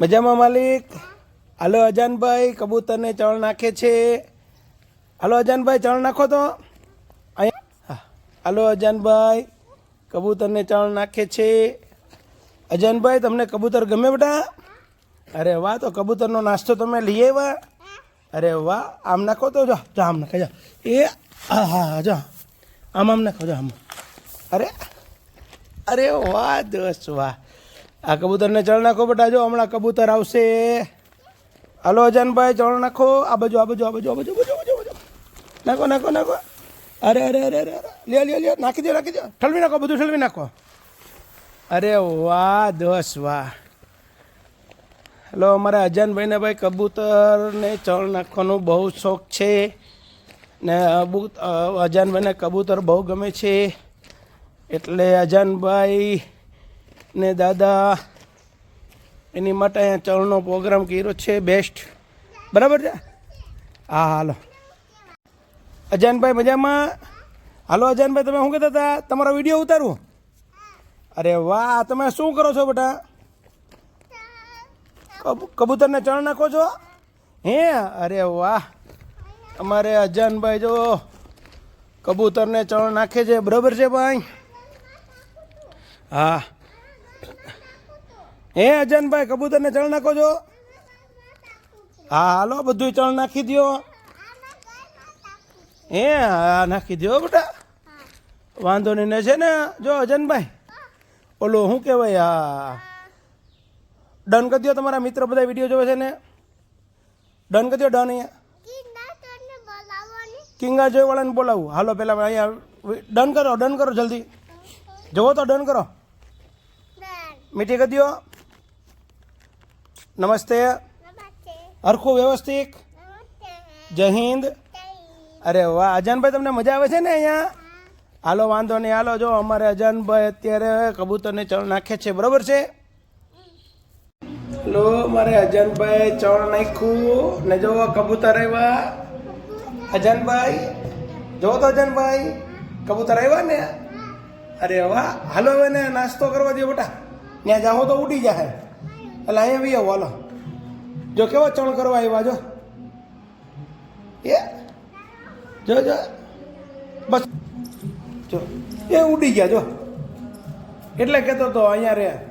મજામાં માલિક? હાલો અજાનભાઈ, કબૂતરને ચણ નાખે છે. હાલો અજાનભાઈ, ચણ નાખો તો. અહીંયા. હાલો અજાનભાઈ, કબૂતરને ચણ નાખે છે. અજાનભાઈ, તમને કબૂતર ગમે બેટા? અરે વાહ, તો કબૂતરનો નાસ્તો તમે લઈ આવ્યા. અરે વાહ, આમ નાખો તો જો આમ નાખે, જો. એ હા હા, જો. આમ આમ નાખો, જો, આમ. અરે અરે વાહ, દોસ્ત વાહ. આ કબૂતરને ચણ નાખો બેટા જો હમણાં કબૂતર આવશે. હાલો અજાનભાઈ ચણ નાખો. આ બાજુ આ બાજુ આ બાજુ આ બાજુ બાજુ, બાજુ. નાખો નાખો નાખો. અરે અરે અરે અરે લે લે લ્યો નાખી દો નાખી દો ઠલવી નાખો બધું ઠલવી નાખો. અરે વાહ દસ વાહ. હલો અમારા અજાનભાઈને ભાઈ કબૂતરને ચણ નાખવાનો બહુ શોખ છે. ને અજાનભાઈને કબૂતર બહુ ગમે છે. એટલે અજાનભાઈ ને દાદા, એની માટે અહીંયા ચણનો પ્રોગ્રામ કર્યો છે બેસ્ટ બરાબર છે? હા, હાલો. અજાનભાઈ મજામાં? હાલો અજાનભાઈ, તમે શું કહેતા હતા? તમારો વીડિયો ઉતારવો. અરે વાહ, તમે શું કરો છો બેટા? કબૂ- કબૂતરને ચણ નાખો છો? હે? અરે વાહ. અમારે અજાનભાઈ જો કબૂતરને ચણ નાખે છે, બરાબર છે ભાઈ? હા. હે અજનભાઈ કબૂતરને ચણ નાખો છો? હા હાલો બધું ચણ નાખી દો હે હા નાખી દો બેટા. વાંધો નહીં ને છે ને જો અજનભાઈ ઓલો શું કહેવાય આ ડન કરી દો તમારા મિત્ર બધા વીડિયો જોવે છે ને. ડન કરી દો ડન અહીંયા. કિંગા જોઈવાળાને બોલાવું. હાલો પહેલાં અહીંયા ડન કરો ડન કરો જલ્દી. જવો તો ડન કરો. મીઠી કરી દો નમસ્તે. હરખું વ્યવસ્થિત. જય હિન્દ. અરે વાહ અજાનભાઈ તમને મજા આવે છે ને અહીંયા? હાલો વાંધો નહીં. હાલો જો અમારે અજાનભાઈ અત્યારે કબૂતરને ચણ નાખે છે. બરોબર છે? લો મારે અજાનભાઈ ચણ નાખ્યું. ને જો કબૂતર આવ્યા. અજાનભાઈ જો તો અજાનભાઈ કબૂતર આવ્યા ને? અરે વાહ. હાલો હવે ને નાસ્તો કરવા દે બેટા. ત્યાં જાઓ તો ઉડી જાય એટલે અહીંયા આવો, હાલો. જો કેવો ચણ કરવા આવ્યા, જો. એ? જો જો. બસ. જો. એ ઉડી ગયા, જો. એટલે કહેતો તો અહીંયા રે